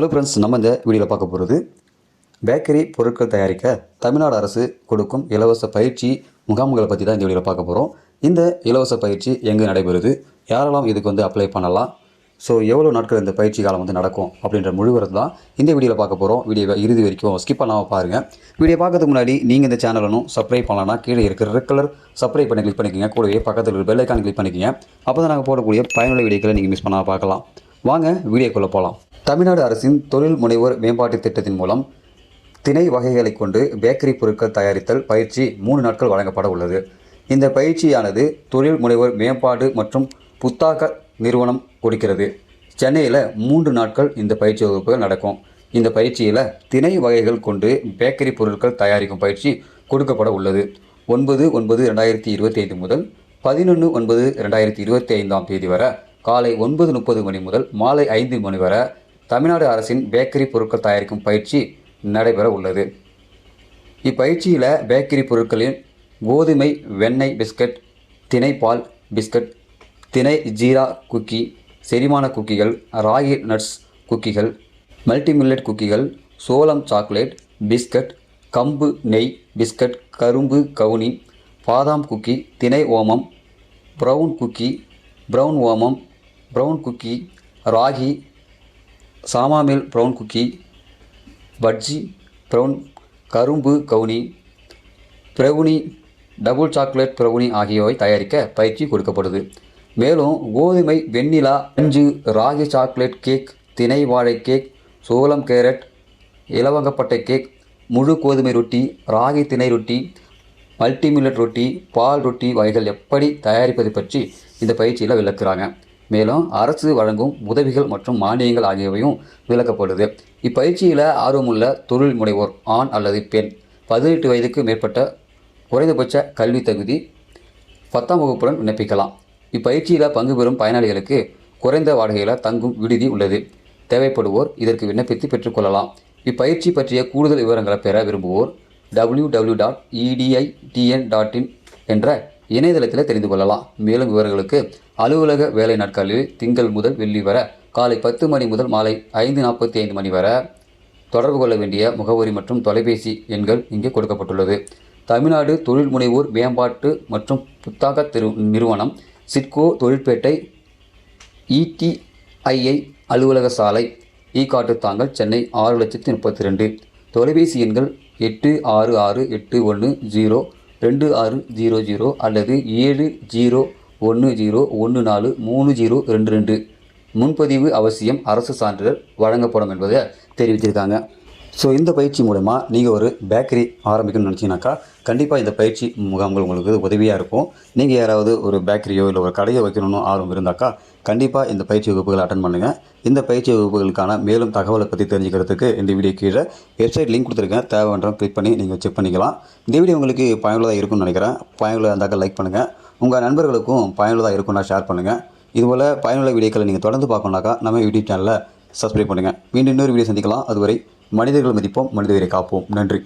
Hello friends நம்ம இந்த வீடியோவில் பார்க்க போகிறது பேக்கரி பொருட்கள் தயாரிக்க தமிழ்நாடு அரசு கொடுக்கும் இலவச பயிற்சி முகாம்களை பற்றி தான் இந்த வீடியோவில் பார்க்க போகிறோம் இந்த இலவச பயிற்சி எங்கே நடைபெறுது? யாரெல்லாம் இதுக்கு வந்து அப்ளை பண்ணலாம்? ஸோ எவ்வளோ நாட்கள் இந்த பயிற்சி காலம் வந்து நடக்கும் அப்படின்ற முழுவதும் தான் இந்த வீடியோவில் பார்க்க போகிறோம் வீடியோ இறுதி வரைக்கும் ஸ்கிப் பண்ணாமல் பாருங்கள் வீடியோ பார்க்கறதுக்கு முன்னாடி நீங்கள் இந்த சேனலும் சப்ஸ்கிரைப் பண்ணலாம்னா கீழே இருக்கிற ரெட் கலர் சப்ஸ்கிரைப் பண்ணி கிளிக் பண்ணிக்கோங்க. கூடவே பக்கத்தில் இருக்கிற பெல்லைக்கான் கிளிக் பண்ணிக்கோங்க. அப்போ தான் நாங்கள் போடக்கூடிய பயனுள்ள வீடியோக்களை நீங்கள் மிஸ் பண்ணாமல் பார்க்கலாம். வாங்க வீடியோக்குள்ளே போகலாம் தமிழ்நாடு அரசின் தொழில் முனைவோர் மேம்பாட்டு திட்டத்தின் மூலம் திணை வகைகளை கொண்டு பேக்கரி பொருட்கள் தயாரித்தல் பயிற்சி மூணு நாட்கள் வழங்கப்பட உள்ளது. இந்த பயிற்சியானது தொழில் முனைவோர் மேம்பாடு மற்றும் புத்தாக்க நிறுவனம் கொடுக்கிறது. சென்னையில் மூன்று நாட்கள் இந்த பயிற்சி வகுப்புகள் நடக்கும். இந்த பயிற்சியில் திணை வகைகள் கொண்டு பேக்கரி பொருட்கள் தயாரிக்கும் பயிற்சி கொடுக்கப்பட உள்ளது. ஒன்பது ஒன்பது ரெண்டாயிரத்தி இருபத்தி ஐந்து முதல் பதினொன்று ஒன்பது ரெண்டாயிரத்தி இருபத்தி ஐந்தாம் தேதி வரை காலை ஒன்பது முப்பது மணி முதல் மாலை ஐந்து மணி வரை தமிழ்நாடு அரசின் பேக்கரி பொருட்கள் தயாரிக்கும் பயிற்சி நடைபெற உள்ளது. இப்பயிற்சியில் பேக்கரி பொருட்களில் கோதுமை வெண்ணெய் பிஸ்கட் திணைப்பால் பிஸ்கட் திணை ஜீரா குக்கி செரிமான குக்கிகள் ராகி நட்ஸ் குக்கிகள் மல்டிமில்லட் குக்கிகள் சோளம் சாக்லேட் பிஸ்கட் கம்பு நெய் பிஸ்கட் கரும்பு கவுனி பாதாம் குக்கி திணை ஓமம் ப்ரௌன் குக்கி ப்ரௌன் ஓமம் ப்ரௌன் குக்கி ராகி சாமாமில் ப்ரௌன் குக்கி பட்ஜி ப்ரௌன் கரும்பு கவுனி பிரவுனி டபுள் சாக்லேட் பிரவுனி ஆகியவை தயாரிக்க பயிற்சி கொடுக்கப்படுது. மேலும் கோதுமை வெண்ணிலா அஞ்சு ராகி சாக்லேட் கேக் தினை வாழை கேக் சோளம் கேரட் இலவங்கப்பட்டை கேக் முழு கோதுமை ரொட்டி ராகி திணை ரொட்டி மல்டிமில்லட் ரொட்டி பால் ரொட்டி வகைகள் எப்படி தயாரிப்பது பற்றி இந்த பயிற்சியில் விளக்குறாங்க. மேலும் அரசு வழங்கும் உதவிகள் மற்றும் மானியங்கள் ஆகியவையும் விளக்கப்படுது. இப்பயிற்சியில் ஆர்வமுள்ள தொழில் முனைவோர் ஆண் அல்லது பெண் பதினெட்டு வயதுக்கு மேற்பட்ட குறைந்தபட்ச கல்வி தகுதி பத்தாம் வகுப்புடன் விண்ணப்பிக்கலாம். இப்பயிற்சியில் பங்கு பெறும் பயனாளிகளுக்கு குறைந்த வாடகையில் தங்கும் விடுதி உள்ளது. தேவைப்படுவோர் இதற்கு விண்ணப்பித்து பெற்றுக்கொள்ளலாம் இப்பயிற்சி பற்றிய கூடுதல் விவரங்களை பெற விரும்புவோர் டபிள்யூ டபிள்யூ டாட் இடிஐடிஎன் டாட் இன் என்ற இணையதளத்தில் தெரிந்து கொள்ளலாம். மேலும் விவரங்களுக்கு அலுவலக வேலை நாட்களில் திங்கள் முதல் வெள்ளி வர காலை பத்து மணி முதல் மாலை ஐந்து நாற்பத்தி ஐந்து மணி வரை தொடர்பு கொள்ள வேண்டிய முகவரி மற்றும் தொலைபேசி எண்கள் இங்கே கொடுக்கப்பட்டுள்ளது. தமிழ்நாடு தொழில் முனைவோர் மேம்பாட்டு மற்றும் புத்தாக்க திரு நிறுவனம் சிட்கோ தொழிற்பேட்டை இடிஐஐ அலுவலக சாலை ஈ காட்டுத்தாங்கல் சென்னை ஆறு லட்சத்தி முப்பத்தி ரெண்டு. தொலைபேசி எண்கள் எட்டு ஆறு ஆறு எட்டு ஒன்று ஜீரோ ரெண்டு ஆறு ஜீரோ ஜீரோ அல்லது ஏழு ஜீரோ ஒன்று ஜீரோ ஒன்று நாலு மூணு ஜீரோ ரெண்டு ரெண்டு. முன்பதிவு அவசியம் அரசு சான்றிதழ் வழங்கப்படும் என்பதை தெரிவித்திருக்காங்க. ஸோ இந்த பயிற்சி மூலமா நீங்கள் ஒரு பேக்கரி ஆரம்பிக்கணும்னு நினச்சிங்கனாக்கா கண்டிப்பாக இந்த பயிற்சி முகாம்கள் உங்களுக்கு உதவியாக இருக்கும். நீங்கள் யாராவது ஒரு பேக்கரியோ இல்லை ஒரு கடையோ வைக்கணும்னு ஆர்வம் இருந்தாக்கா கண்டிப்பாக இந்த பயிற்சி வகுப்புகளை அட்டன் பண்ணுங்கள் இந்த பயிற்சி வகுப்புகளுக்கான மேலும் தகவலை பற்றி தெரிஞ்சுக்கிறதுக்கு இந்த வீடியோ கீழே வெப்சைட் லிங்க் கொடுத்துருக்கேன். தேவைன்றோம் கிளிக் பண்ணி நீங்கள் செக் பண்ணிக்கலாம். இந்த வீடியோ உங்களுக்கு பயனுள்ளதாக இருக்கும்னு நினைக்கிறேன். பயனுள்ளதாக இருந்தாக்கா லைக் பண்ணுங்கள் உங்கள் நண்பர்களுக்கும் பயனுள்ளதாக இருக்கும்னா ஷேர் பண்ணுங்கள் இதுபோல் பயனுள்ள வீடியோக்களை நீங்கள் தொடர்ந்து பார்க்கணுனாக்கா நம்ம யூடியூப் சேனலை சப்ஸ்கிரைப் பண்ணுங்கள் மீண்டும் இன்னொரு வீடியோ சந்திக்கலாம். அதுவரை மனிதர்கள் மதிப்போம் மனிதரை காப்போம். நன்றி.